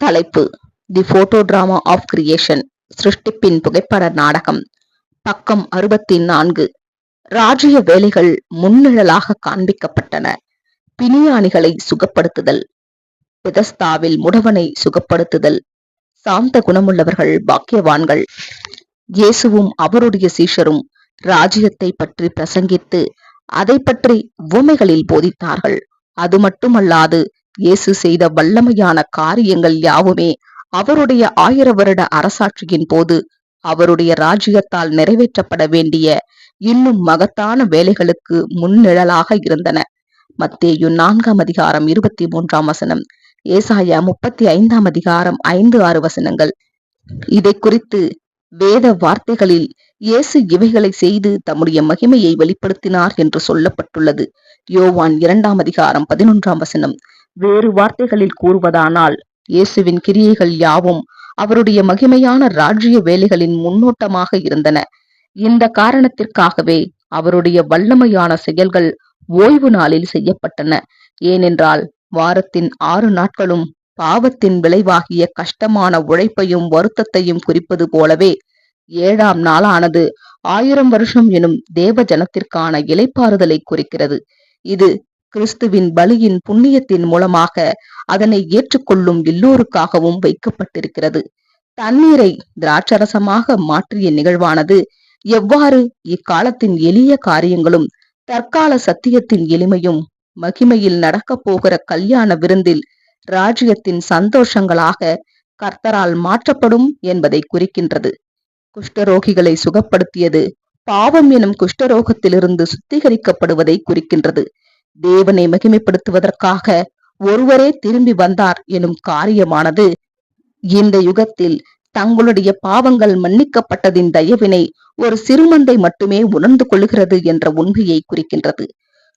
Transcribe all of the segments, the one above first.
தலைப்பு. The photo drama of creation சிருஷ்டிப்பின் புகைப்பட நாடகம். பக்கம் அறுபத்தி நான்கு ராஜ்ய வேலைகள் முன்னிழலாக காண்பிக்கப்பட்டன. பிணியாணிகளை சுகப்படுத்துதல். பிதஸ்தாவில் முடவனை சுகப்படுத்துதல். சாந்த குணமுள்ளவர்கள் பாக்கியவான்கள். இயேசுவும் அவருடைய சீஷரும் ராஜ்யத்தை பற்றி பிரசங்கித்து அதை பற்றி உவமைகளில் போதித்தார்கள். அது மட்டுமல்லாது இயேசு செய்த வல்லமையான காரியங்கள் யாவுமே அவருடைய ஆயிர வருட அரசாட்சியின் போது அவருடைய ராஜ்யத்தால் நிறைவேற்றப்பட வேண்டிய இன்னும் மகத்தான வேலைகளுக்கு முன்னிழலாக இருந்தன. மத்தேயு நான்காம் அதிகாரம் இருபத்தி மூன்றாம் வசனம் ஏசாயா முப்பத்தி ஐந்தாம் அதிகாரம் ஐந்து ஆறு வசனங்கள். இதை குறித்து வேத வார்த்தைகளில் இயேசு இவைகளை செய்து தம்முடைய மகிமையை வெளிப்படுத்தினார் என்று சொல்லப்பட்டுள்ளது. யோவான் இரண்டாம் அதிகாரம் பதினொன்றாம் வசனம் வேறு வார்த்தைகளில் கூறுவதானால் இயேசுவின் கிரியைகள் யாவும் அவருடைய மகிமையான ராஜ்ய வேலைகளின் முன்னோட்டமாக இருந்தன. இந்த காரணத்திற்காகவே அவருடைய வல்லமையான செயல்கள் ஓய்வு நாளில் செய்யப்பட்டன. ஏனென்றால் வாரத்தின் ஆறு நாட்களும் பாவத்தின் விளைவாகிய கஷ்டமான உழைப்பையும் வருத்தத்தையும் குறிப்பது போலவே ஏழாம் நாளானது ஆயிரம் வருஷம் எனும் தேவ ஜனத்திற்கான இலைப்பாறுதலை குறிக்கிறது. இது கிறிஸ்துவின் பலியின் புண்ணியத்தின் மூலமாக அதனை ஏற்றுக்கொள்ளும் எல்லோருக்காகவும் வைக்கப்பட்டிருக்கிறது. தண்ணீரை திராட்சரசமாக மாற்றிய நிகழ்வானது எவ்வாறு இக்காலத்தின் எளிய காரியங்களும் தற்கால சத்தியத்தின் எளிமையும் மகிமையில் நடக்கப் போகிற கல்யாண விருந்தில் ராஜ்யத்தின் சந்தோஷங்களாக கர்த்தரால் மாற்றப்படும் என்பதை குறிக்கின்றது. குஷ்டரோகிகளை சுகப்படுத்தியது பாவம் எனும் குஷ்டரோகத்திலிருந்து சுத்திகரிக்கப்படுவதை குறிக்கின்றது. தேவனை மகிமைப்படுத்துவதற்காக ஒருவரே திரும்பி வந்தார் எனும் காரியமானது இந்த யுகத்தில் தங்களுடைய பாவங்கள் மன்னிக்கப்பட்டதின் தயவினை ஒரு சிறுமந்தை மட்டுமே உணர்ந்து கொள்கிறது என்ற உண்மையை குறிக்கின்றது.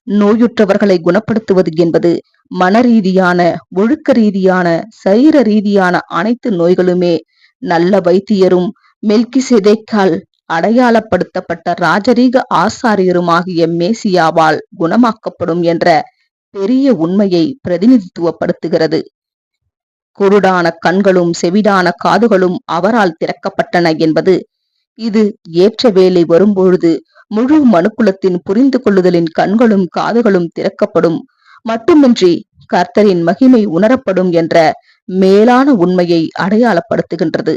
நோயுற்றவர்களை குணப்படுத்துவது என்பது மனரீதியான ஒழுக்க ரீதியான சரீர ரீதியான அனைத்து நோய்களுமே நல்ல வைத்தியரும் மெல்கி சிதைக்கால் அடையாளப்படுத்தப்பட்ட ராஜரீக ஆசாரியருமாகிய மேசியாவால் குணமாக்கப்படும் என்ற பெரிய உண்மையை பிரதிநிதித்துவப்படுத்துகிறது. குருடான கண்களும் செவிடான காதுகளும் அவரால் திறக்கப்பட்டன என்பது இது ஏற்ற வேலை வரும்பொழுது முழு மனுக்குலத்தின் புரிந்து கொள்ளுதலின் கண்களும் காதுகளும் திறக்கப்படும். மட்டுமின்றி கர்த்தரின் மகிமை உணரப்படும் என்ற மேலான உண்மையை அடையாளப்படுத்துகின்றது.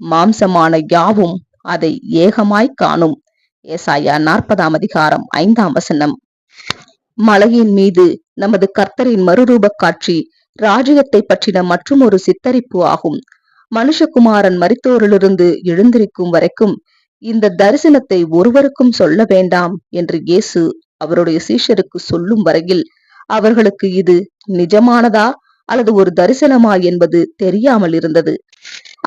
மாம்சமான யாவும் அதை ஏகமாய் காணும். ஏசாயா நாற்பதாம் அதிகாரம் ஐந்தாம் வசனம். மலையின் மீது நமது கர்த்தரின் மறுரூப காட்சி ராஜ்யத்தை பற்றின மற்றும் ஒரு சித்தரிப்பு ஆகும். மனுஷகுமாரன் மரித்தோரிலிருந்து எழுந்திருக்கும் வரைக்கும் இந்த தரிசனத்தை ஒருவருக்கும் சொல்ல வேண்டாம் என்று இயேசு அவருடைய சீஷருக்கு சொல்லும் வரையில் அவர்களுக்கு இது நிஜமானதா அல்லது ஒரு தரிசனமா என்பது தெரியாமல் இருந்தது.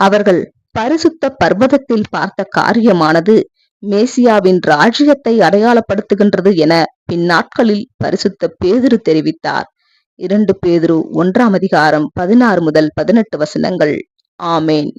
அவர்கள் பரிசுத்த பர்வதத்தில் பார்த்த காரியமானது மேசியாவின் ராஜ்யத்தை அடையாளப்படுத்துகின்றது என பின்னாட்களில் பரிசுத்த பேதுரு தெரிவித்தார். இரண்டு பேதுரு ஒன்றாம் அதிகாரம் பதினாறு முதல் பதினெட்டு வசனங்கள். ஆமேன்.